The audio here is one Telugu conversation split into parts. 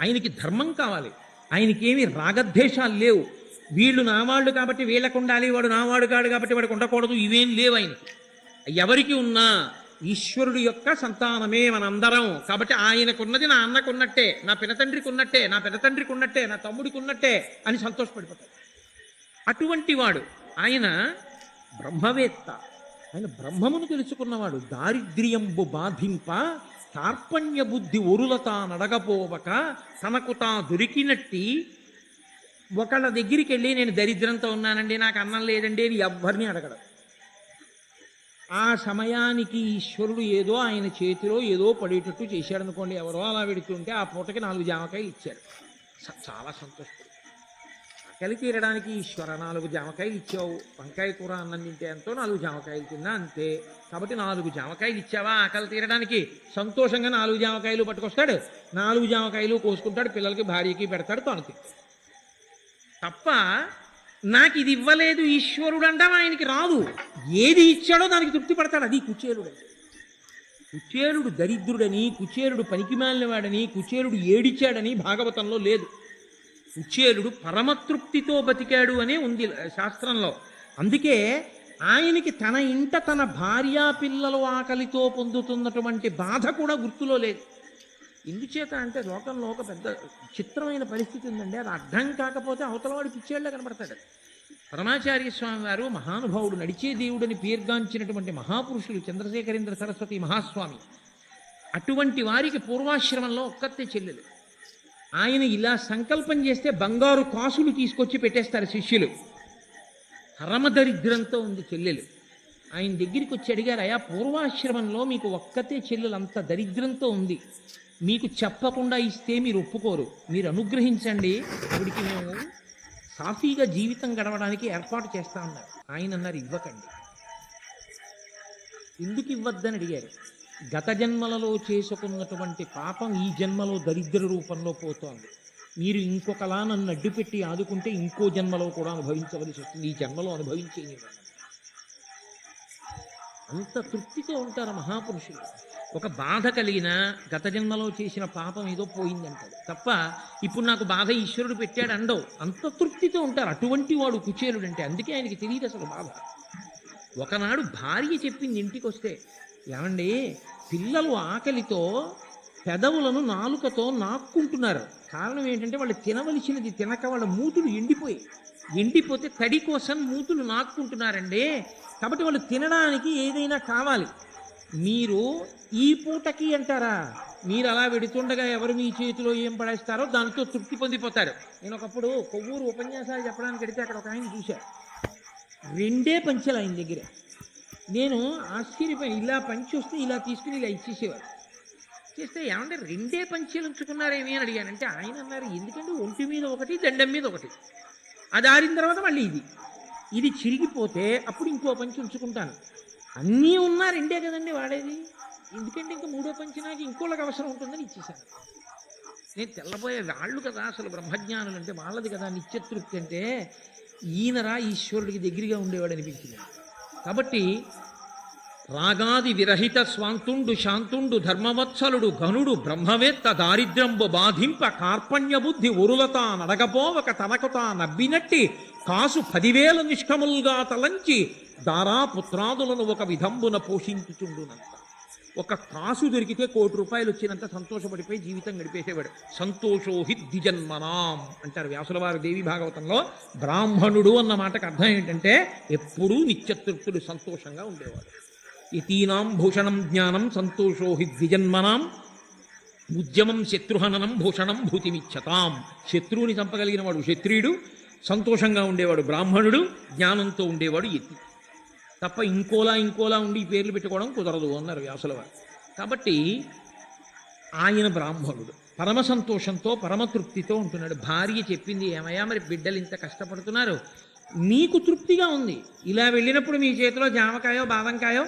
ఆయనకి ధర్మం కావాలి. ఆయనకి రాగద్వేషాలు లేవు. వీళ్ళు నావాళ్ళు కాబట్టి వీళ్ళకు ఉండాలి వాడు నావాడు కాడు కాబట్టి వాడికి ఉండకూడదు. ఇవేం లేవు ఆయనకి. ఎవరికి ఉన్నా ఈశ్వరుడు యొక్క సంతానమే మనందరం. కాబట్టి ఆయనకున్నది నా అన్నకున్నట్టే నా పినతండ్రికి ఉన్నట్టే నా పినతండ్రికి ఉన్నట్టే నా తమ్ముడికి ఉన్నట్టే అని సంతోషపడిపోతాడు. అటువంటి వాడు ఆయన బ్రహ్మవేత్త. ఆయన బ్రహ్మమును తెలుసుకున్నవాడు. దారిద్ర్యంబు బాధింప కార్పణ్య బుద్ధి ఒరులత నడగపోవక తనకు తా దొరికినట్టి ఒకళ్ళ దగ్గరికి వెళ్ళి నేను దరిద్రంతో ఉన్నానండి నాకు అన్నం లేదండి అని ఎవ్వరిని అడగడం. ఆ సమయానికి ఈశ్వరుడు ఏదో ఆయన చేతిలో ఏదో పడేటట్టు చేశాడు అనుకోండి ఎవరో అలా పెడుతుంటే ఆ పూటకి నాలుగు జామకాయలు ఇచ్చారు. స- చాలా సంతోషం. ఆకలి తీరడానికి ఈశ్వర నాలుగు జామకాయలు ఇచ్చావు. వంకాయ కూర అన్నం తింటే ఎంతో నాలుగు జామకాయలు తిన్నా అంతే. కాబట్టి నాలుగు జామకాయలు ఇచ్చావా ఆకలి తీరడానికి? సంతోషంగా నాలుగు జామకాయలు పట్టుకొస్తాడు. నాలుగు జామకాయలు కోసుకుంటాడు పిల్లలకి భార్యకి పెడతాడు తనకి. తప్ప నాకు ఇది ఇవ్వలేదు ఈశ్వరుడు అంటాం ఆయనకి రాదు. ఏది ఇచ్చాడో దానికి తృప్తి పడతాడు అది కుచేలుడు. కుచేలుడు దరిద్రుడని కుచేలుడు పనికిమాలినవాడని కుచేలుడు ఏడిచాడని భాగవతంలో లేదు. కుచేలుడు పరమతృప్తితో బతికాడు అనే ఉంది శాస్త్రంలో. అందుకే ఆయనకి తన ఇంట తన భార్యా పిల్లలు ఆకలితో పొందుతున్నటువంటి బాధ కూడా గుర్తులో లేదు. ఎందుచేత అంటే లోకంలో ఒక పెద్ద చిత్రమైన పరిస్థితి ఉందండి. అది అర్థం కాకపోతే అవతలవాడు పిచ్చేళ్ళ కనబడతాడు. పరమాచార్య స్వామి వారు మహానుభావుడు నడిచే దేవుడని పేర్గాంచినటువంటి మహాపురుషులు చంద్రశేఖరేంద్ర సరస్వతి మహాస్వామి. అటువంటి వారికి పూర్వాశ్రమంలో ఒక్కతే చెల్లెలు. ఆయన ఇలా సంకల్పం చేస్తే బంగారు కాసులు తీసుకొచ్చి పెట్టేస్తారు శిష్యులు. పరమదరిద్రంతో ఉంది చెల్లెలు. ఆయన దగ్గరికి వచ్చి అడిగారు అయా పూర్వాశ్రమంలో మీకు ఒక్కతే చెల్లెలు అంత దరిద్రంతో ఉంది. మీకు చెప్పకుండా ఇస్తే మీరు ఒప్పుకోరు. మీరు అనుగ్రహించండి. ఆవిడికి మేము సాఫీగా జీవితం గడవడానికి ఏర్పాటు చేస్తా ఉన్నారు ఆయన అన్నారు ఇవ్వకండి. ఎందుకు ఇవ్వద్దని అడిగారు? గత జన్మలలో చేసుకున్నటువంటి పాపం ఈ జన్మలో దరిద్ర రూపంలో పోతోంది. మీరు ఇంకొకలా నన్ను అడ్డుపెట్టి ఆదుకుంటే ఇంకో జన్మలో కూడా అనుభవించవలసి వస్తుంది. ఈ జన్మలో అనుభవించేది అంత తృప్తితో ఉంటారు మహాపురుషులు. ఒక బాధ కలిగిన గత జన్మలో చేసిన పాపం ఏదో పోయిందంటాడు. తప్ప ఇప్పుడు నాకు బాధ ఈశ్వరుడు పెట్టాడు అండవు. అంత తృప్తితో ఉంటారు. అటువంటి వాడు కుచేలుడు అంటే అందుకే ఆయనకి తెలియదు అసలు బాధ. ఒకనాడు భార్య చెప్పింది ఇంటికి వస్తే ఏమండి? పిల్లలు ఆకలితో పెదవులను నాలుకతో నాక్కుంటున్నారు. కారణం ఏంటంటే వాళ్ళు తినవలసినది తినక వాళ్ళ మూతులు ఎండిపోయి ఎండిపోతే తడి కోసం మూతులు నాక్కుంటున్నారండి. కాబట్టి వాళ్ళు తినడానికి ఏదైనా కావాలి. మీరు ఈ పూటకి అంటారా? మీరు అలా వెడుతుండగా ఎవరు మీ చేతిలో ఏం పడేస్తారో దానితో తృప్తి పొందిపోతారు. నేను ఒకప్పుడు కొవ్వూరు ఉపన్యాసాలు చెప్పడానికి వెడితే అక్కడ ఒక ఆయన చూశారు. రెండే పంచాలు ఆయన దగ్గర. నేను ఆశ్చర్యపోయి ఇలా పంచి వస్తే ఇలా తీసుకుని ఇలా ఇచ్చేసేవారు. చేస్తే ఏమంటే రెండే పంచీలు ఉంచుకున్నారేమి అని అడిగానంటే ఆయన అన్నారు ఎందుకంటే ఒంటి మీద ఒకటి దండం మీద ఒకటి? అది ఆరిన తర్వాత మళ్ళీ ఇది. ఇది చిరిగిపోతే అప్పుడు ఇంకో పంచి ఉంచుకుంటాను. అన్నీ ఉన్నా రెండే కదండి వాడేది. ఎందుకంటే ఇంకా మూడో పంచి నాకు ఇంకోళ్ళకి అవసరం ఉంటుందని ఇచ్చేసాను నేను తెల్లబోయే వాళ్ళు కదా అసలు బ్రహ్మజ్ఞానులు అంటే వాళ్ళది కదా నిత్యతృప్తి అంటే ఈయనరా ఈశ్వరుడికి దగ్గరగా ఉండేవాడు అనిపించింది. కాబట్టి రాగాది విరహిత స్వాంతుండు శాంతుండు ధర్మవత్సలుడు ఘనుడు బ్రహ్మవేత్త దారిద్ర్యంబు బాధింప కార్పణ్య బుద్ధి ఉరులత నడగపోవక తనకు తా నవ్వినట్టి కాసు పదివేల నిష్కములుగా తలంచి దారా పుత్రాదులను ఒక విధంబున పోషించుచుండునంత. ఒక కాసు దొరికితే కోటి రూపాయలు వచ్చినంత సంతోషపడిపోయి జీవితం గడిపేసేవాడు. సంతోషోహి ద్విజన్మనాం అంటారు వ్యాసులవారి దేవి భాగవతంలో. బ్రాహ్మణుడు అన్న మాటకు అర్థం ఏంటంటే ఎప్పుడూ నిత్యతృప్తుడు సంతోషంగా ఉండేవాడు. ఇతీనాం భూషణం జ్ఞానం సంతోషోహి ద్విజన్మనాం ఉద్యమం శత్రుహననం భూషణం భూతిమిచ్చతాం. శత్రువుని చంపగలిగిన వాడు క్షత్రియుడు సంతోషంగా ఉండేవాడు బ్రాహ్మణుడు జ్ఞానంతో ఉండేవాడు యతి. తప్ప ఇంకోలా ఇంకోలా ఉండి ఈ పేర్లు పెట్టుకోవడం కుదరదు అన్నారు వ్యాసుల వారు. కాబట్టి ఆయన బ్రాహ్మణుడు. పరమ సంతోషంతో పరమతృప్తితో ఉంటున్నాడు. భార్య చెప్పింది ఏమయ్యా మరి బిడ్డలు ఇంత కష్టపడుతున్నారు? మీకు తృప్తిగా ఉంది. ఇలా వెళ్ళినప్పుడు మీ చేతిలో జామకాయో బాదంకాయో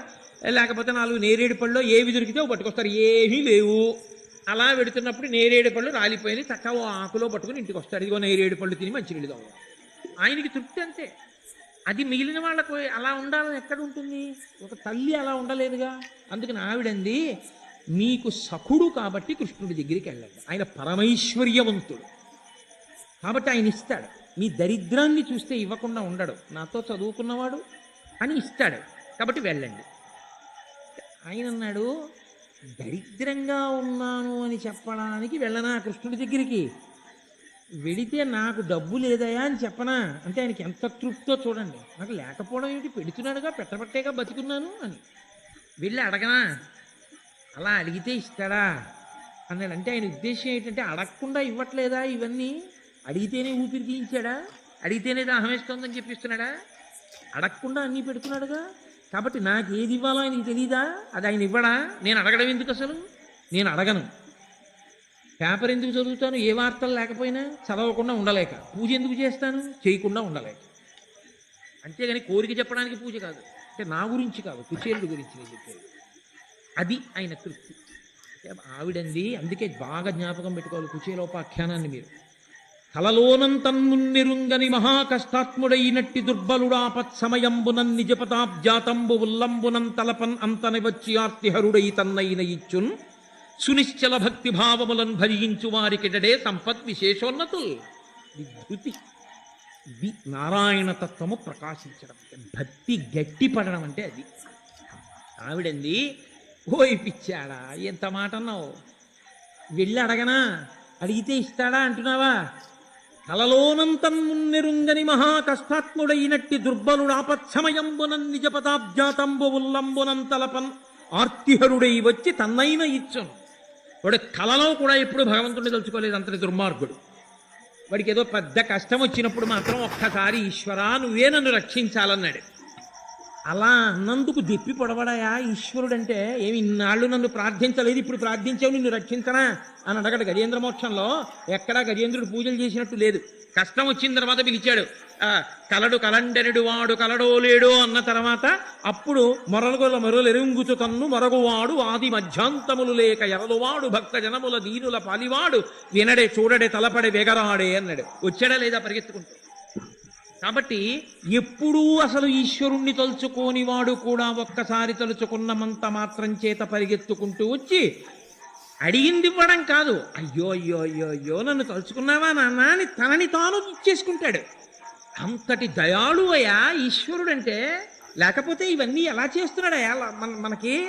లేకపోతే నాలుగు నేరేడు పళ్ళు ఏవి దొరికితే పట్టుకొస్తారు. ఏమీ లేవు. అలా పెడుతున్నప్పుడు నేరేడు పళ్ళు రాలిపోయినాయి. చక్కగా ఓ ఆకులో పట్టుకుని ఇంటికి వస్తారు. ఇదిగో నేరేడు పళ్ళు తిని మంచి నీళ్ళు తాగు. ఆయనకి తృప్తి అంతే. అది మిగిలిన వాళ్ళకు అలా ఉండాలని ఎక్కడ ఉంటుంది? ఒక తల్లి అలా ఉండలేదుగా? అందుకని ఆవిడంది మీకు సఖుడు కాబట్టి కృష్ణుడి దగ్గరికి వెళ్ళండి. ఆయన పరమైశ్వర్యవంతుడు. కాబట్టి ఆయన ఇస్తాడు. మీ దరిద్రాన్ని చూస్తే ఇవ్వకుండా ఉండడు. నాతో చదువుకున్నవాడు అని ఇస్తాడు. కాబట్టి వెళ్ళండి. ఆయన అన్నాడు దరిద్రంగా ఉన్నాను అని చెప్పడానికి వెళ్ళనా కృష్ణుడి దగ్గరికి? వెడితే నాకు డబ్బు లేదయా అని చెప్పనా? అంటే ఆయనకి ఎంత తృప్తో చూడండి. నాకు లేకపోవడం ఏంటి పెడుతున్నాడుగా పెట్టబట్టేగా బతుకున్నాను అని. వెళ్ళి అడగనా? అలా అడిగితే ఇస్తాడా? అన్నాడు. అంటే ఆయన ఉద్దేశం ఏంటంటే అడగకుండా ఇవ్వట్లేదా ఇవన్నీ? అడిగితేనే ఊపిరి తీయించాడా? అడిగితేనే దాహమేస్తోందని చెప్పిస్తున్నాడా? అడగకుండా అన్నీ పెడుతున్నాడుగా? కాబట్టి నాకు ఏది ఇవ్వాలో ఆయనకి తెలీదా? అది ఆయన ఇవ్వడా? నేను అడగడం ఎందుకు అసలు? నేను అడగను. పేపర్ ఎందుకు చదువుతాను? ఏ వార్తలు లేకపోయినా చదవకుండా ఉండలేక. పూజ ఎందుకు చేస్తాను? చేయకుండా ఉండలేక. అంతేగాని కోరిక చెప్పడానికి పూజ కాదు. అంటే నా గురించి కాదు కుచేరుడు గురించి నేను చెప్పేది. అది ఆయన తృప్తి. ఆవిడంది అందుకే బాగా జ్ఞాపకం పెట్టుకోవాలి కుచేలోపాఖ్యానాన్ని మీరు. కలలోనంతన్మున్నిరుంగని మహాకష్టాత్ముడైనట్టి దుర్బలుడాపత్ సమయంబునన్ నిజపతాబ్జాతంబు ఉల్లంబునం తలపన్ అంతని వచ్చి ఆర్తిహరుడై తన్నైన ఇచ్చున్ సునిశ్చల భక్తి భావములను భజించు వారికిడడే సంపత్ విశేషోన్నతుల్. విధృతి. ఇది నారాయణ తత్వము ప్రకాశించడం. భక్తి గట్టిపడడం అంటే అది. ఆవిడంది ఓయ్ పిచ్చాడా ఎంత మాట అన్నావు వెళ్ళి అడగనా? అడిగితే ఇస్తాడా అంటున్నావా? కలలోనంతన్మున్నెరుంగని మహా మహాకష్టాత్ముడైనట్టి దుర్బలుడు ఆపత్సమయంబునన్ నిజపదాబ్జాతంబు ఉల్లంబునం తలపన్ ఆర్తిహరుడై వచ్చి తన్నైన ఇచ్చును వాడు కలలో కూడా ఎప్పుడు భగవంతుడిని తలుచుకోలేదు అంతటి దుర్మార్గుడు. వాడికి ఏదో పెద్ద కష్టం వచ్చినప్పుడు మాత్రం ఒక్కసారి ఈశ్వరా నువ్వే నన్ను రక్షించాలన్నాడు. అలా అన్నందుకు దెప్పి పొడవడాయా? ఈశ్వరుడంటే ఏమి ఇన్నాళ్ళు నన్ను ప్రార్థించలేదు ఇప్పుడు ప్రార్థించావు నిన్ను రక్షించనా? అని అడగడు గజేంద్ర మోక్షంలో. ఎక్కడా గజేంద్రుడు పూజలు చేసినట్టు లేదు. కష్టం వచ్చిన తర్వాత పిలిచాడు. ఆ, కలడు కలండెరుడు వాడు కలడో లేడో అన్న తర్వాత అప్పుడు మొరలుగొల మొరలు ఎరుంగుచు తన్ను మొరగువాడు ఆది మధ్యాంతములు లేక ఎరలువాడు భక్త జనముల దీనుల పాలివాడు. వినడే చూడడే తలపడే వెగరాడే అన్నాడు. వచ్చాడా లేదా పరిగెత్తుకుంటూ? కాబట్టి ఎప్పుడూ అసలు ఈశ్వరుణ్ణి తలుచుకోని వాడు కూడా ఒక్కసారి తలుచుకున్నమంత మాత్రం చేత పరిగెత్తుకుంటూ వచ్చి అడిగింది ఇవ్వడం కాదు. అయ్యో అయ్యో అయ్యో అయ్యో నన్ను తలుచుకున్నావా నాన్న అని తనని తాను ఇచ్చేసుకుంటాడు. అంతటి దయాళువయ్యా ఈశ్వరుడంటే. లేకపోతే ఇవన్నీ ఎలా చేస్తున్నాడయ్యా మన మనకి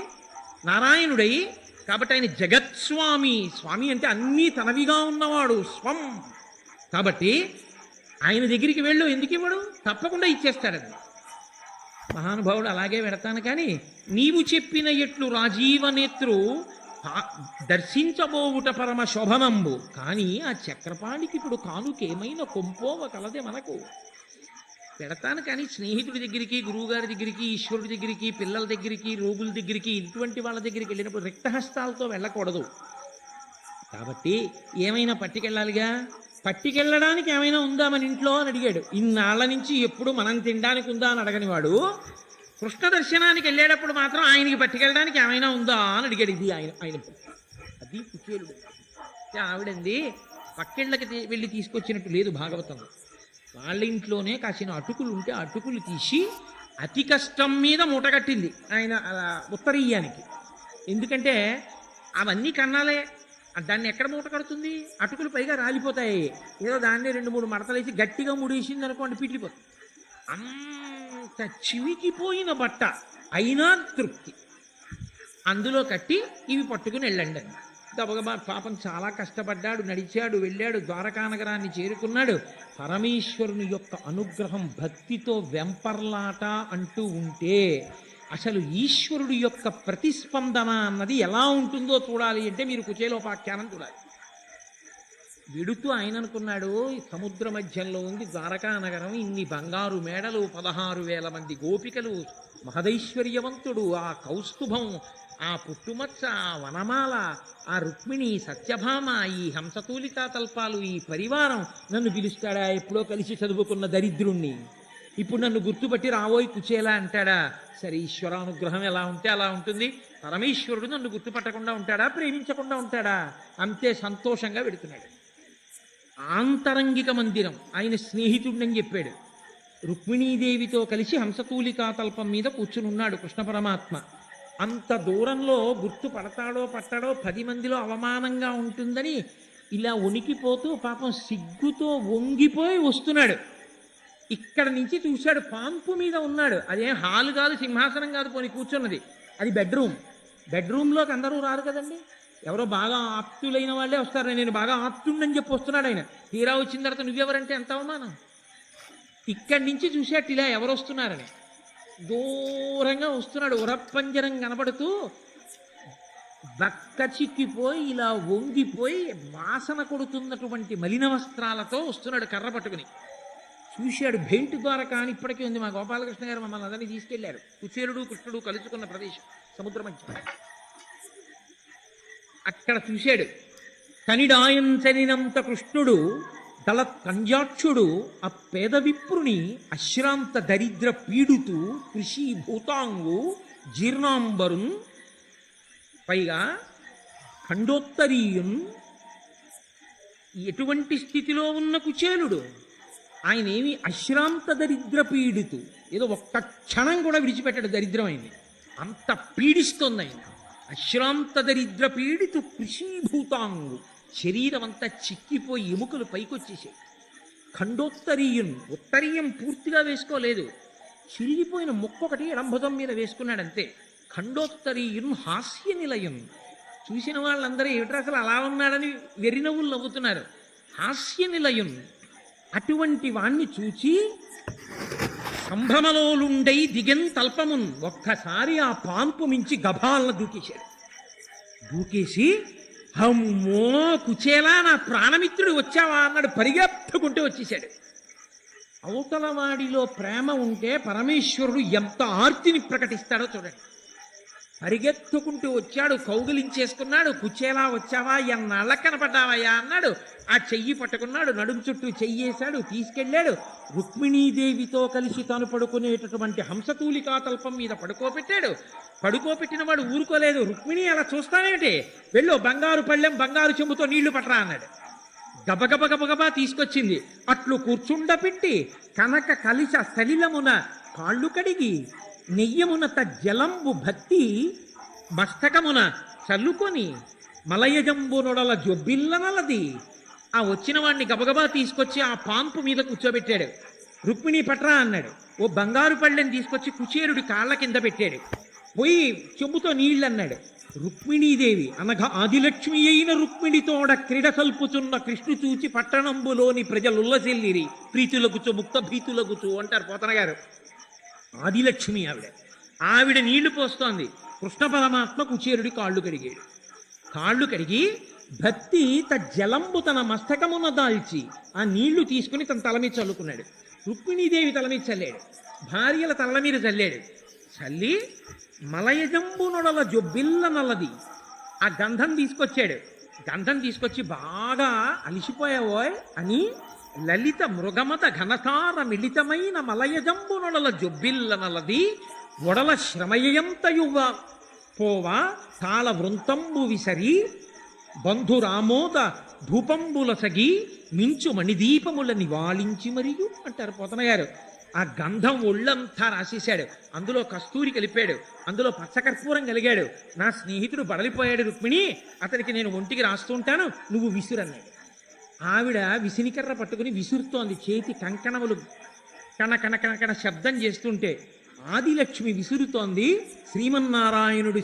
నారాయణుడై కాబట్టి ఆయన జగత్స్వామి. స్వామి అంటే అన్నీ తనవిగా ఉన్నవాడు స్వం. కాబట్టి ఆయన దగ్గరికి వెళ్ళు ఎందుకు ఇవ్వడు? తప్పకుండా ఇచ్చేస్తాడది మహానుభావుడు అలాగే పెడతాను కానీ నీవు చెప్పిన ఎట్లు రాజీవ నేత్రు దర్శించబోవుట పరమ శోభనంబు. కానీ ఆ చక్రపాణికి ఇప్పుడు కానుకేమైనా కొంపోవ కలదే మనకు. పెడతాను కానీ స్నేహితుడి దగ్గరికి గురువుగారి దగ్గరికి ఈశ్వరుడి దగ్గరికి పిల్లల దగ్గరికి రోగుల దగ్గరికి ఇటువంటి వాళ్ళ దగ్గరికి వెళ్ళినప్పుడు రిక్తహస్తాలతో వెళ్ళకూడదు. కాబట్టి ఏమైనా పట్టుకెళ్ళాలిగా? పట్టుకెళ్ళడానికి ఏమైనా ఉందా మన ఇంట్లో అని అడిగాడు. ఇన్నాళ్ళ నుంచి ఎప్పుడు మనం తినడానికి ఉందా అని అడగని వాడు. కృష్ణ దర్శనానికి వెళ్ళేటప్పుడు మాత్రం ఆయనకి పట్టుకెళ్ళడానికి ఏమైనా ఉందా అని అడిగాడు ఇది ఆయన ఆయన. అది కుచేలుడు ఆవిడంది పక్కిళ్ళకి తీ- వెళ్ళి తీసుకొచ్చినట్టు లేదు భాగవతంలో వాళ్ళ ఇంట్లోనే కాసిన అటుకులు ఉంటే అటుకులు తీసి అతి కష్టం మీద మూటగట్టింది ఆయన ఉత్తరీయానికి. ఎందుకంటే అవన్నీ కన్నాలే. దాన్ని ఎక్కడ మూట కడుతుంది? అటుకులు పైగా రాలిపోతాయి. ఏదో దాన్ని రెండు మూడు మడతలేసి గట్టిగా ముడేసింది అనుకోండి పిట్లిపోతుంది. అంత చివికిపోయిన బట్ట అయినా తృప్తి. అందులో కట్టి ఇవి పట్టుకుని వెళ్ళండి అని. దబగబా పాపం చాలా కష్టపడ్డాడు నడిచాడు వెళ్ళాడు ద్వారకానగరాన్ని చేరుకున్నాడు. పరమేశ్వరుని యొక్క అనుగ్రహం భక్తితో వెంపర్లాట అంటూ ఉంటే అసలు ఈశ్వరుడు యొక్క ప్రతిస్పందన అన్నది ఎలా ఉంటుందో చూడాలి అంటే మీరు కుచేలోపాఖ్యానం చూడాలి. వెడుతూ ఆయన అనుకున్నాడు సముద్ర మధ్యంలో ఉంది ద్వారకా నగరం ఇన్ని బంగారు మేడలు పదహారు వేల మంది గోపికలు మహదైశ్వర్యవంతుడు ఆ కౌస్తుభం ఆ పుట్టుమచ్చ ఆ వనమాల ఆ రుక్మిణి సత్యభామ ఈ హంసతూలికా తల్పాలు ఈ పరివారం నన్ను పిలుస్తాడా? ఎప్పుడో కలిసి చదువుకున్న దరిద్రుణ్ణి. ఇప్పుడు నన్ను గుర్తుపట్టి రావోయి కుచేలా అంటాడా? సరే ఈశ్వరానుగ్రహం ఎలా ఉంటే అలా ఉంటుంది. పరమేశ్వరుడు నన్ను గుర్తుపట్టకుండా ఉంటాడా? ప్రేమించకుండా ఉంటాడా? అంతే సంతోషంగా పెడుతున్నాడు ఆంతరంగిక మందిరం ఆయన స్నేహితుడిని చెప్పాడు. రుక్మిణీదేవితో కలిసి హంసతూలికా తల్పం మీద కూర్చుని ఉన్నాడు కృష్ణ పరమాత్మ. అంత దూరంలో గుర్తు పడతాడో పట్టడో పది మందిలో అవమానంగా ఉంటుందని ఇలా వణికిపోతూ పాపం సిగ్గుతో వంగిపోయి వస్తున్నాడు. ఇక్కడ నుంచి చూశాడు పాంపు మీద ఉన్నాడు. అదేం హాలు కాదు సింహాసనం కాదు పోని కూర్చున్నది. అది బెడ్రూమ్. బెడ్రూమ్లోకి అందరూ రారు కదండి. ఎవరో బాగా ఆప్తులైన వాళ్ళే వస్తారు. నేను బాగా ఆప్తుండని చెప్పి వస్తున్నాడు ఆయన. తీరా వచ్చిన తర్వాత నువ్వెవరంటే ఎంత అవమానం? ఇక్కడి నుంచి చూసేట్టు ఇలా ఎవరు వస్తున్నారని దూరంగా వస్తున్నాడు ఉరప్పంజరం కనబడుతూ బక్క చిక్కిపోయి ఇలా వంగిపోయి వాసన కొడుతున్నటువంటి మలిన వస్త్రాలతో వస్తున్నాడు కర్ర పట్టుకుని. చూశాడు బెంట్ ద్వారా కానీ ఇప్పటికీ ఉంది మా గోపాలకృష్ణ గారు మమ్మల్ని అందరినీ తీసుకెళ్ళారు. కుచేరుడు కృష్ణుడు కలుసుకున్న ప్రదేశం సముద్ర మధ్య. అక్కడ చూశాడు. కనిడాయంచనినంత కృష్ణుడు దళ కంజాక్షుడు ఆ పేద విప్రుని అశ్రాంత దరిద్ర పీడుతూ కృషి భూతాంగు జీర్ణాంబరున్ పైగా ఖండోత్తరీయున్ ఎటువంటి స్థితిలో ఉన్న కుచేలుడు ఆయన ఏమి అశ్రాంత దరిద్ర పీడితు. ఏదో ఒక్క క్షణం కూడా విడిచిపెట్టాడు దరిద్రం అంత పీడిస్తుంది ఆయన అశ్రాంత దరిద్ర పీడితు కృషీభూతాంగు. శరీరం అంతా చిక్కిపోయి ఎముకలు పైకొచ్చేసాయి ఖండోత్తరీయున్ ఉత్తరీయం పూర్తిగా వేసుకోలేదు. చిరిగిపోయిన ముక్క ఒకటి ఎడంభుజం మీద వేసుకున్నాడంతే. ఖండోత్తరీయున్ హాస్య నిలయం. చూసిన వాళ్ళందరూ ఏమిటో అసలు అలా ఉన్నాడని వెర్రినవ్వులు నవ్వుతున్నారు. హాస్య నిలయం. అటువంటి వాణ్ణి చూచి సంభ్రమలోలుండై దిగెన్ తల్పమున్ ఒక్కసారి ఆ పాంపు మించి గభాలను దూకేశాడు. దూకేసి హమ్మో కుచేలా నా ప్రాణమిత్రుడు వచ్చావా? అన్నాడు. పరిగెత్తుకుంటే వచ్చేసాడు అవతలవాడిలో ప్రేమ ఉంటే పరమేశ్వరుడు ఎంత ఆర్తిని ప్రకటిస్తాడో చూడండి. పరిగెత్తుకుంటూ వచ్చాడు కౌగిలించేసుకున్నాడు కుచేలా వచ్చావా? ఎన్నాళ్ళ కనపడ్డావయ్యా అన్నాడు. ఆ చెయ్యి పట్టుకున్నాడు నడుము చుట్టూ చెయ్యేశాడు తీసుకెళ్ళాడు. రుక్మిణీదేవితో కలిసి తాను పడుకునేటటువంటి హంసతూలికా తల్పం మీద పడుకోబెట్టాడు. పడుకోబెట్టిన వాడు ఊరుకోలేదు. రుక్మిణి అలా చూస్తానేమిటి వెళ్ళు బంగారు పళ్ళెం బంగారు చెంబుతో నీళ్ళు పట్టరా? అన్నాడు. గబగబగబగబా తీసుకొచ్చింది. అట్లు కూర్చుండపెట్టి కనక కలిస సలిలమున కాళ్ళు కడిగి నెయ్యమున జలంబు భక్తి మస్తకమున చల్లుకొని మలయజంబు నొడల జొబ్బిల్లనలది ఆ వచ్చిన వాడిని గబగబా తీసుకొచ్చి ఆ పాంపు మీద కూర్చోబెట్టాడు. రుక్మిణి పట్రా అన్నాడు. ఓ బంగారు పళ్ళెని తీసుకొచ్చి కుచేరుడి కాళ్ళ కింద పెట్టాడు. పోయి చెంబుతో నీళ్ళు అన్నాడు రుక్మిణీదేవి అనగా ఆదిలక్ష్మి అయిన రుక్మిణితోడ క్రీడ కల్పుచున్న కృష్ణు చూచి పట్టణంబులోని ప్రజలుల్లసిల్లిరి ప్రీతులగుచు ముక్త భీతులగుచు అంటారు పోతన గారు ఆదిలక్ష్మి ఆవిడ. ఆవిడ నీళ్ళు పోస్తోంది. కృష్ణ పరమాత్మ కుచేరుడి కాళ్ళు కడిగాడు. కాళ్ళు కడిగి భక్తి త జలంబు తన మస్తకమున దాల్చి ఆ నీళ్ళు తీసుకుని తన తల మీద చల్లుకున్నాడు. రుక్మిణీదేవి తల మీద చల్లాడు. భార్యల తల మీద చల్లాడు. చల్లి మలయజంబు నొడల జొబ్బిల్ల నల్లది. ఆ గంధం తీసుకొచ్చాడు. గంధం తీసుకొచ్చి బాగా అలిసిపోయావోయ్ అని లలిత మృగమత ఘనసార మిళితమైన మలయజంబు నొడల జొబ్బిల్ల నలది ఒడల శ్రమయంతయువ పోవ తాళ వృంతంబు విసరి బంధురామోద ధూపంబులసగి మించు మణిదీపముల నివాళించి మరియు అంటారు పోతనగారు. ఆ గంధం ఒళ్ళంతా రాసేశాడు. అందులో కస్తూరి కలిపాడు. అందులో పచ్చకర్పూరం కలిగాడు. నా స్నేహితుడు బడలిపోయాడు రుక్మిణి. అతనికి నేను ఒంటికి రాస్తుంటాను నువ్వు విసురన్నాడు ఆవిడ విసినికర్ర పట్టుకుని విసురుతోంది. చేతి కంకణములు కణ కణ కణ శబ్దం చేస్తుంటే ఆదిలక్ష్మి విసురుతోంది. శ్రీమన్నారాయణుడు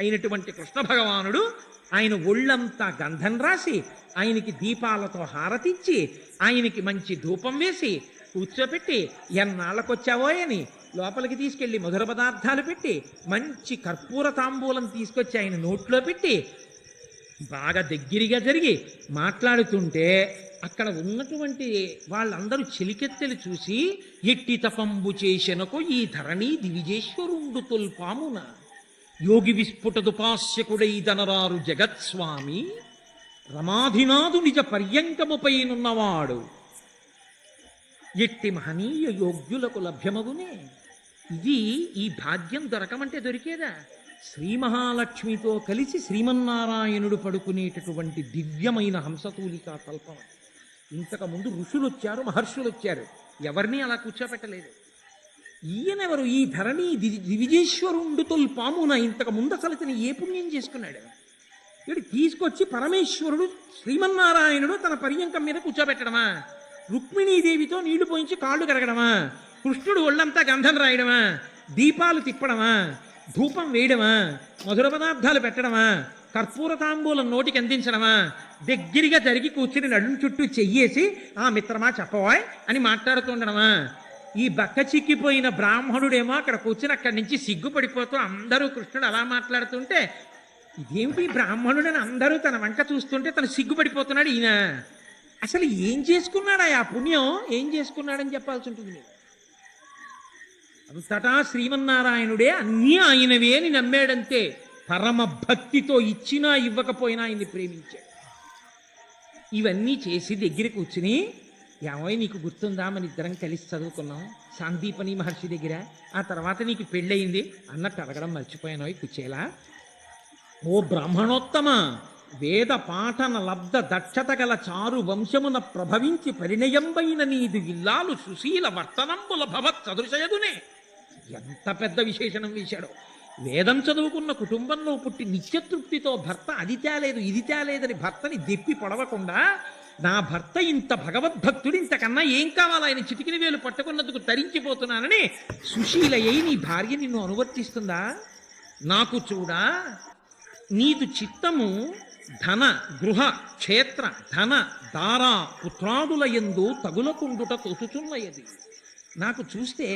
అయినటువంటి కృష్ణ భగవానుడు ఆయన ఒళ్ళంతా గంధం రాసి ఆయనకి దీపాలతో హారతిచ్చి ఆయనకి మంచి ధూపం వేసి కూర్చోపెట్టి ఎన్నాళ్ళకొచ్చావో అని లోపలికి తీసుకెళ్ళి మధుర పదార్థాలు పెట్టి మంచి కర్పూర తాంబూలం తీసుకొచ్చి ఆయన నోట్లో పెట్టి బాగా దగ్గరగా జరిగి మాట్లాడుతుంటే అక్కడ ఉన్నటువంటి వాళ్ళందరూ చెలికెత్తెలు చూసి ఎట్టి తపంబు చేసినకు ఈ ధరణి దివిజేశ్వరుండు తొల్పామున. యోగి విస్ఫుటదుపాస్యకుడై దనరారు జగత్స్వామి రమాధినాథు నిజ పర్యంకముపైనున్నవాడు ఎట్టి మహనీయ యోగ్యులకు లభ్యమగునే. ఇది ఈ భాగ్యం దొరకమంటే దొరికేదా? శ్రీ మహాలక్ష్మితో కలిసి శ్రీమన్నారాయణుడు పడుకునేటటువంటి దివ్యమైన హంసతూలికా కల్పన. ఇంతకు ముందు ఋషులు వచ్చారు మహర్షులు వచ్చారు ఎవరిని అలా కూర్చోపెట్టలేదు. ఈయనెవరు? ఈ ధరణి దివిజేశ్వరుండు పామున ఇంతకు ముందు అసలు ఇతను ఏ పుణ్యం చేసుకున్నాడు? వీడు తీసుకొచ్చి పరమేశ్వరుడు శ్రీమన్నారాయణుడు తన పర్యంకం మీద కూర్చోబెట్టడమా రుక్మిణీదేవితో నీళ్ళు పోయించి కాళ్ళు కరగడమా కృష్ణుడు ఒళ్ళంతా గంధం రాయడమా? దీపాలు తిప్పడమా? ధూపం వేయడమా? మధుర పదార్థాలు పెట్టడమా? కర్పూర తాంబూలం నోటికి అందించడమా? దగ్గరగా జరిగి కూర్చుని నడుం చుట్టూ చెయ్యేసి ఆ మిత్రమా చెప్పవాయ్ అని మాట్లాడుతుండడమా ఈ బక్క చిక్కిపోయిన బ్రాహ్మణుడేమో అక్కడ కూర్చుని అక్కడి నుంచి సిగ్గుపడిపోతూ అందరూ కృష్ణుడు అలా మాట్లాడుతుంటే ఇదేమిటి బ్రాహ్మణుడని అందరూ తన వంక చూస్తుంటే తను సిగ్గుపడిపోతున్నాడు ఈయన? అసలు ఏం చేసుకున్నాడా ఆ పుణ్యం? ఏం చేసుకున్నాడని చెప్పాల్సి ఉంటుంది మీరు అంతటా శ్రీమన్నారాయణుడే అన్నీ ఆయనవే అని నమ్మాడంతే పరమ భక్తితో ఇచ్చినా ఇవ్వకపోయినా ఆయన్ని ప్రేమించాడు. ఇవన్నీ చేసి దగ్గర కూర్చుని ఏమోయ్ నీకు గుర్తుందా? మన ఇద్దరం కలిసి చదువుకున్నాం. సాందీపని మహర్షి దగ్గర. ఆ తర్వాత నీకు పెళ్ళయింది. అన్నట్టు అడగడం మర్చిపోయానోయ్ కుచేలా. ఓ బ్రాహ్మణోత్తమ వేద పాఠన లబ్ధ దక్షత గల చారు వంశమున ప్రభవించి పరిణయంబైన నీది ఇల్లాలు సుశీల వర్తనంబుల భవత్ సదృశయదునే ఎంత పెద్ద విశేషణం వేశాడో. వేదం చదువుకున్న కుటుంబంలో పుట్టి నిత్యతృప్తితో భర్త అది తేలేదు ఇది తేలేదని భర్తని దెప్పి పొడవకుండా నా భర్త ఇంత భగవద్భక్తుడు ఇంతకన్నా ఏం కావాలి? ఆయన చిటికిన వేలు పట్టుకున్నందుకు తరించిపోతున్నానని సుశీలయ్యి నీ భార్య నిన్ను అనువర్తిస్తుందా? నాకు చూడా నీదు చిత్తము ధన గృహ క్షేత్ర ధన దార పుత్రాదుల ఎందు తగులకుండుట తోచుచున్నయది. నాకు చూస్తే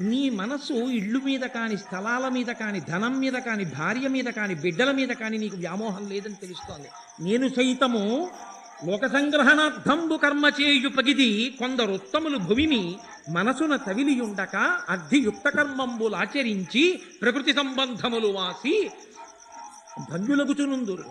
నీ మనసు ఇళ్ళు మీద కాని స్థలాల మీద కాని ధనం మీద కాని భార్య మీద కాని బిడ్డల మీద కాని నీకు వ్యామోహం లేదని తెలుస్తోంది. నేను సైతము లోక సంగ్రహణార్థంబు కర్మ చేయు పగిది కొందరు ఉత్తములు భువిని మనసున తవిలియుండక అర్ధియుక్త కర్మంబులాచరించి ప్రకృతి సంబంధములు వాసి ధన్యులగుచునుందురు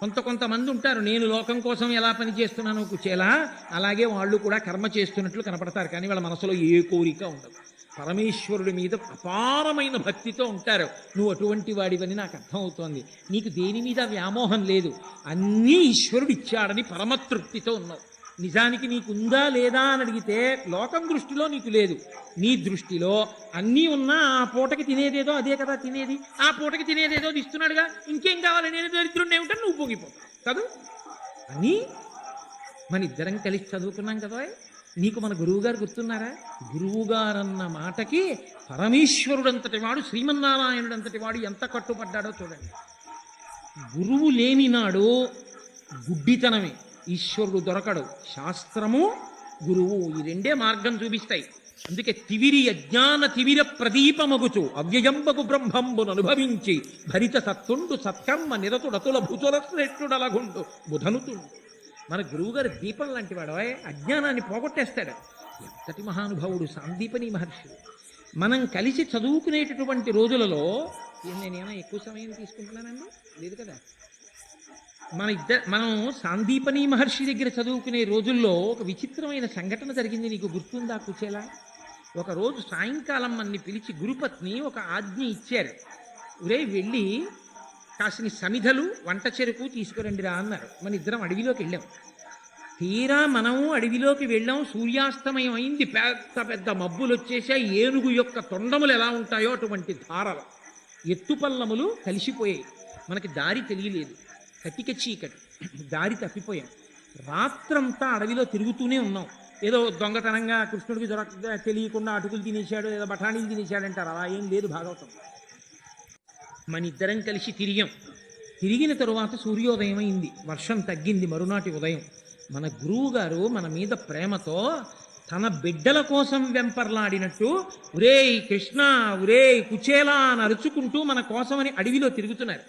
కొంత కొంతమంది ఉంటారు నేను లోకం కోసం ఎలా పని చేస్తున్నానో కుచేలా అలాగే వాళ్ళు కూడా కర్మ చేస్తున్నట్లు కనపడతారు కానీ వాళ్ళ మనసులో ఏ కోరిక ఉండదు. పరమేశ్వరుడి మీద అపారమైన భక్తితో ఉంటారు. నువ్వు అటువంటి వాడివని నాకు అర్థమవుతోంది. నీకు దేని మీద వ్యామోహం లేదు. అన్నీ ఈశ్వరుడు ఇచ్చాడని పరమతృప్తితో ఉన్నావు. నిజానికి నీకు ఉందా లేదా అని అడిగితే లోకం దృష్టిలో నీకు లేదు. నీ దృష్టిలో అన్నీ ఉన్నా ఆ పూటకి తినేదేదో అదే కదా తినేది. ఆ పూటకి తినేదేదో ఇస్తున్నాడుగా. ఇంకేం కావాలి? నేను దరిద్రుడిని ఏమిటని నువ్వు పొంగిపోతావు. కాదు? అని మన ఇద్దరం కలిసి చదువుకున్నాం కదా నీకు మన గురువుగారు గుర్తున్నారా? గురువుగారన్న మాటకి పరమేశ్వరుడంతటి వాడు శ్రీమన్నారాయణుడంతటి వాడు ఎంత కట్టుపడ్డాడో చూడండి. గురువు లేని నాడు గుడ్డితనమే. ఈశ్వరుడు దొరకడు. శాస్త్రము గురువు ఈ రెండే మార్గం చూపిస్తాయి. అందుకే తివిరి అజ్ఞాన తివిర ప్రదీపమగుచు అవ్యయంబగు బ్రహ్మంబును అనుభవించి భరిత సత్తుండు సత్కర్మ నిరతుడతుల భుజుల శ్రేష్ఠుడలగుండు బుధనుతుండు. మన గురువుగారి దీపం లాంటి వాడు. అజ్ఞానాన్ని పోగొట్టేస్తాడు. ఎంతటి మహానుభావుడు సాందీపని మహర్షి. మనం కలిసి చదువుకునేటటువంటి రోజులలో నేనేమైనా ఎక్కువ సమయం తీసుకుంటున్నానండి? లేదు కదా? మన ఇద్దరు మనం సాందీపని మహర్షి దగ్గర చదువుకునే రోజుల్లో ఒక విచిత్రమైన సంఘటన జరిగింది నీకు గుర్తుందా కుచేలా? ఒకరోజు సాయంకాలం మన్ని పిలిచి గురుపత్ని ఒక ఆజ్ఞ ఇచ్చారు. ఒరే వెళ్ళి కాసిని సమిధలు వంట చెరుకు తీసుకురండిరా అన్నారు. మన ఇద్దరం అడవిలోకి వెళ్ళాం. తీరా మనము అడవిలోకి వెళ్ళాం. సూర్యాస్తమయం అయింది పెద్ద పెద్ద మబ్బులు వచ్చేసాయి ఏనుగు యొక్క తొండములు ఎలా ఉంటాయో అటువంటి ధారలు. ఎత్తుపల్లములు కలిసిపోయాయి. మనకి దారి తెలియలేదు. కటిక చీకటి. దారి తప్పిపోయాం. రాత్రంతా అడవిలో తిరుగుతూనే ఉన్నాం. ఏదో దొంగతనంగా కృష్ణుడికి దొరక తెలియకుండా అటుకులు తినేశాడు ఏదో బఠానీలు తినేశాడు అంటారు అలా ఏం లేదు భాగవతం. మన ఇద్దరం కలిసి తిరిగాం. తిరిగిన తరువాత సూర్యోదయం అయింది వర్షం తగ్గింది మరునాటి ఉదయం. మన గురువు గారు మన మీద ప్రేమతో తన బిడ్డల కోసం వెంపర్లాడినట్టు ఉరేయ్ కృష్ణ ఉరే కుచేలా అని అరుచుకుంటూ మన కోసమని అడవిలో తిరుగుతున్నారు.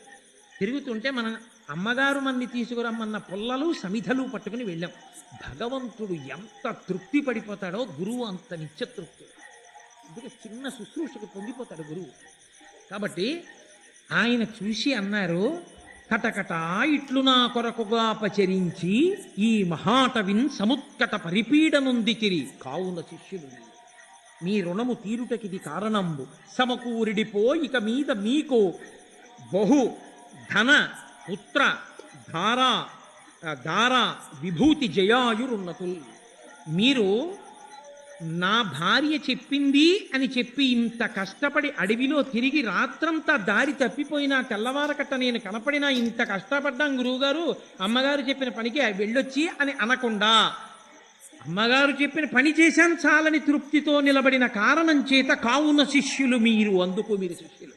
తిరుగుతుంటే మన అమ్మగారు మన్ని తీసుకురమ్మన్న పుల్లలు సమిధలు పట్టుకుని వెళ్ళాం. భగవంతుడు ఎంత తృప్తి పడిపోతాడో గురువు అంత నిత్యతృప్తి అందుకే చిన్న శుశ్రూషకు పొంగిపోతాడు గురువు. కాబట్టి ఆయన చూసి అన్నారు కటకట ఇట్లు నా కొరకుగా పచరించి ఈ మహాటవిన్ సముత్కట పరిపీడనుందికిరి కావున శిష్యులు మీ రుణము తీరుటకిది కారణంబు. సమకూరిడిపో ఇక మీద మీకు బహు ధన పుత్ర ధారా దారా విభూతి జయాయురున్నతుల్. మీరు నా భార్య చెప్పింది అని చెప్పి ఇంత కష్టపడి అడవిలో తిరిగి రాత్రంతా దారి తప్పిపోయినా తెల్లవారకట్ట నేను కనపడినా ఇంత కష్టపడ్డాం గురువుగారు. అమ్మగారు చెప్పిన పనికి వెళ్ళొచ్చి అని అనకుండా. అమ్మగారు చెప్పిన పని చేశాను చాలని తృప్తితో నిలబడిన కారణం చేత కావున శిష్యులు మీరు అందుకు మీరు శిష్యులు.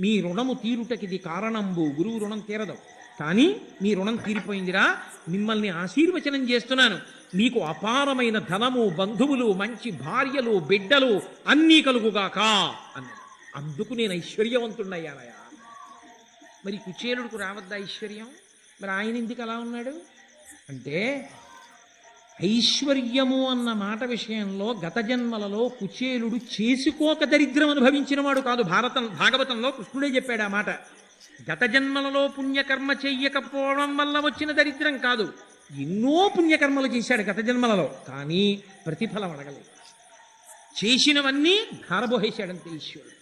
మీ రుణము తీరుటకిది కారణంబు. గురువు రుణం తీరదు. కానీ మీ రుణం తీరిపోయిందిరా. మిమ్మల్ని ఆశీర్వచనం చేస్తున్నాను. మీకు అపారమైన ధనము బంధువులు మంచి భార్యలు బిడ్డలు అన్నీ కలుగుగాక అన్నాడు. అందుకు నేను ఐశ్వర్యవంతుడయ్యానయా మరి కుచేలుడికి రావద్దా ఐశ్వర్యం? మరి ఆయన ఎందుకు అలా ఉన్నాడు? అంటే ఐశ్వర్యము అన్న మాట విషయంలో గత జన్మలలో కుచేలుడు చేసుకోక దరిద్రం అనుభవించినవాడు కాదు. భారతం భాగవతంలో కృష్ణుడే చెప్పాడు ఆ మాట. గత జన్మలలో పుణ్యకర్మ చెయ్యకపోవడం వల్ల వచ్చిన దరిద్రం కాదు. ఎన్నో పుణ్యకర్మలు చేశాడు గత జన్మలలో కానీ ప్రతిఫలం అడగలేదు. చేసినవన్నీ ధారబోహేశాడంతే ఈశ్వరుడు.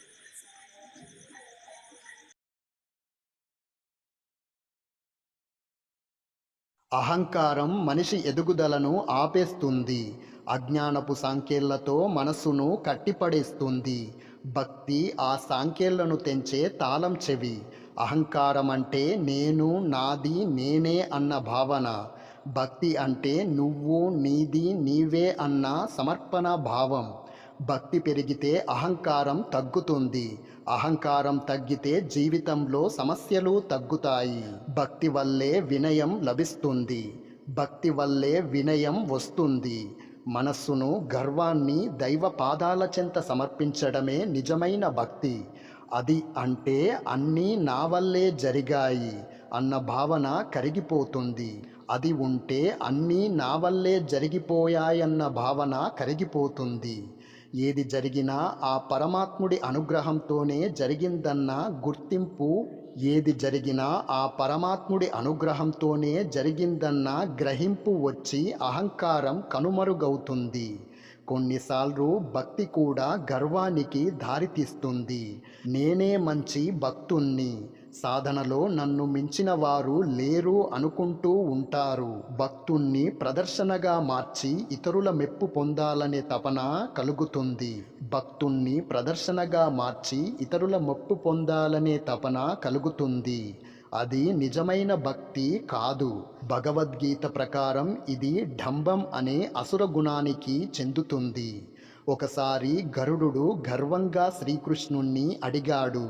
అహంకారం మనిషి ఎదుగుదలను ఆపేస్తుంది అజ్ఞానపు సాంకేళ్ళతో మనస్సును కట్టిపడేస్తుంది. భక్తి ఆ సాంకేళ్ళను తెంచే తాళం చెవి. అహంకారం అంటే నేను నాది నేనే అన్న భావన. భక్తి అంటే నువ్వు నీది నీవే అన్న సమర్పణ భావం. భక్తి పెరిగితే అహంకారం తగ్గుతుంది. అహంకారం తగ్గితే జీవితంలో సమస్యలు తగ్గుతాయి. భక్తి వల్లే వినయం లభిస్తుంది. భక్తి వల్లే వినయం వస్తుంది. మనస్సును గర్వాన్ని దైవ పాదాల చెంత సమర్పించడమే నిజమైన భక్తి. అది అంటే అన్నీ నా వల్లే జరిగాయి అన్న భావన కరిగిపోతుంది. అది ఉంటే అన్నీ నా వల్లే జరిగిపోయాయన్న భావన కరిగిపోతుంది. ఏది జరిగినా ఆ పరమాత్ముడి అనుగ్రహంతోనే జరిగిందన్న గుర్తింపు ఏది జరిగినా ఆ పరమాత్ముడి అనుగ్రహంతోనే జరిగిందన్న గ్రహింపు వచ్చి అహంకారం కనుమరుగవుతుంది. కొన్నిసార్లు భక్తి కూడా గర్వానికి దారితీస్తుంది. నేనే మంచి భక్తుణ్ణి. సాధనలో నన్ను మించిన వారు లేరు అనుకుంటూ ఉంటారు. భక్తుణ్ణి ప్రదర్శనగా మార్చి ఇతరుల మెప్పు పొందాలనే తపన కలుగుతుంది. భక్తుణ్ణి ప్రదర్శనగా మార్చి ఇతరుల మెప్పు పొందాలనే తపన కలుగుతుంది. అది నిజమైన భక్తి కాదు. భగవద్గీత ప్రకారం ఇది ఢంబం అనే అసుర గుణానికి చెందుతుంది. ఒకసారి గరుడు గర్వంగా శ్రీకృష్ణుణ్ణి అడిగాడు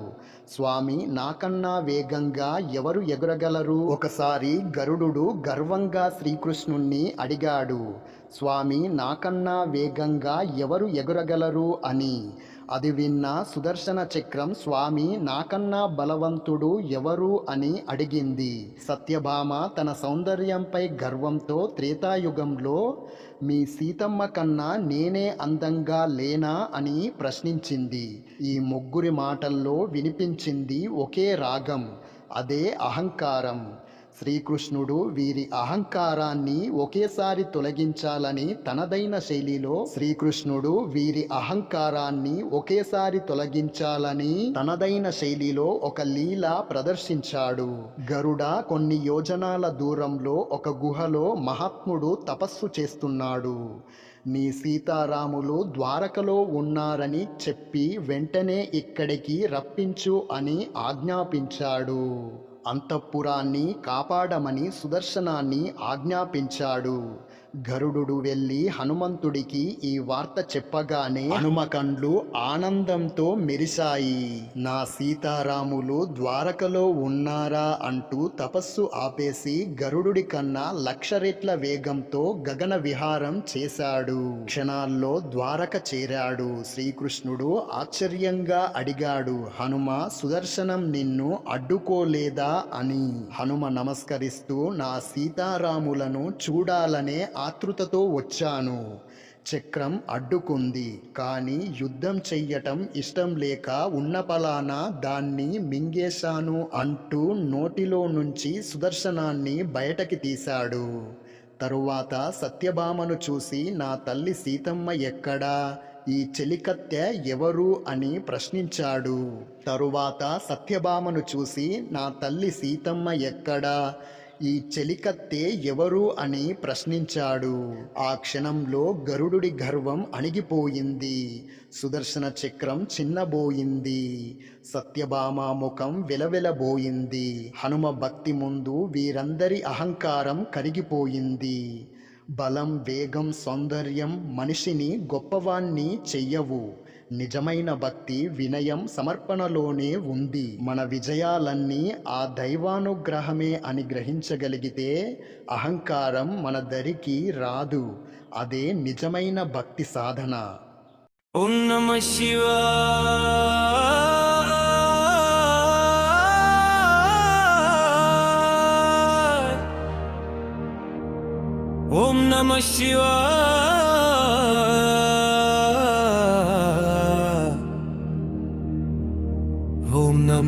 స్వామి నాకన్నా వేగంగా ఎవరు ఎగురగలరు? ఒకసారి గరుడు గర్వంగా శ్రీకృష్ణుణ్ణి అడిగాడు స్వామి నాకన్నా వేగంగా ఎవరు ఎగురగలరు? అని. అది విన్న సుదర్శన చక్రం స్వామి నాకన్నా బలవంతుడు ఎవరు? అని అడిగింది. సత్యభామ తన సౌందర్యంపై గర్వంతో త్రేతాయుగంలో మీ సీతమ్మ కన్నా నేనే అందంగా లేనా అని ప్రశ్నించింది. ఈ ముగ్గురి మాటల్లో వినిపించింది ఒకే రాగం అదే అహంకారం. శ్రీకృష్ణుడు వీరి అహంకారాన్ని ఒకేసారి తొలగించాలని తనదైన శైలిలో శ్రీకృష్ణుడు వీరి అహంకారాన్ని ఒకేసారి తొలగించాలని తనదైన శైలిలో ఒక లీల ప్రదర్శించాడు. గరుడ కొన్ని యోజనాల దూరంలో ఒక గుహలో మహాత్ముడు తపస్సు చేస్తున్నాడు. నీ సీతారాములు ద్వారకలో ఉన్నారని చెప్పి వెంటనే ఇక్కడికి రప్పించు అని ఆజ్ఞాపించాడు. అంతఃపురాన్ని కాపాడమని సుదర్శనాన్ని ఆజ్ఞాపించాడు. గరుడు వెళ్ళి హనుమంతుడికి ఈ వార్త చెప్పగానే హనుమకండ్లు ఆనందంతో మెరిశాయి. నా సీతారాములు ద్వారకలో ఉన్నారా అంటూ తపస్సు ఆపేసి గరుడుడి కన్నా లక్ష రెట్ల వేగంతో గగన విహారం చేశాడు. క్షణాల్లో ద్వారక చేరాడు. శ్రీకృష్ణుడు ఆశ్చర్యంగా అడిగాడు హనుమ సుదర్శనం నిన్ను అడ్డుకోలేదా? అని. హనుమ నమస్కరిస్తూ నా సీతారాములను చూడాలనే ఆతృతతో వచ్చాను. చక్రం అడ్డుకుంది. కానీ యుద్ధం చెయ్యటం ఇష్టం లేక ఉన్న పలానా దాన్ని మింగేశాను అంటూ నోటిలో నుంచి సుదర్శనాన్ని బయటకి తీశాడు. తరువాత సత్యభామను చూసి నా తల్లి సీతమ్మ ఎక్కడా? ఈ చెలికత్తె ఎవరు అని ప్రశ్నించాడు. తరువాత సత్యభామను చూసి నా తల్లి సీతమ్మ ఎక్కడా? ఈ చెలికత్తే ఎవరు అని ప్రశ్నించాడు. ఆ క్షణంలో గరుడుడి గర్వం అణిగిపోయింది. సుదర్శన చక్రం చిన్నబోయింది. సత్యభామ ముఖం వెలవెలబోయింది. హనుమ భక్తి ముందు వీరందరి అహంకారం కరిగిపోయింది. బలం వేగం సౌందర్యం మనిషిని గొప్పవాణ్ణి చెయ్యవు. నిజమైన భక్తి వినయం సమర్పణలోనే ఉంది. మన విజయాలన్నీ ఆ దైవానుగ్రహమే అని గ్రహించగలిగితే అహంకారం మన దరికి రాదు. అదే నిజమైన భక్తి సాధన. ఓం నమ శివ ఓం నమ శివా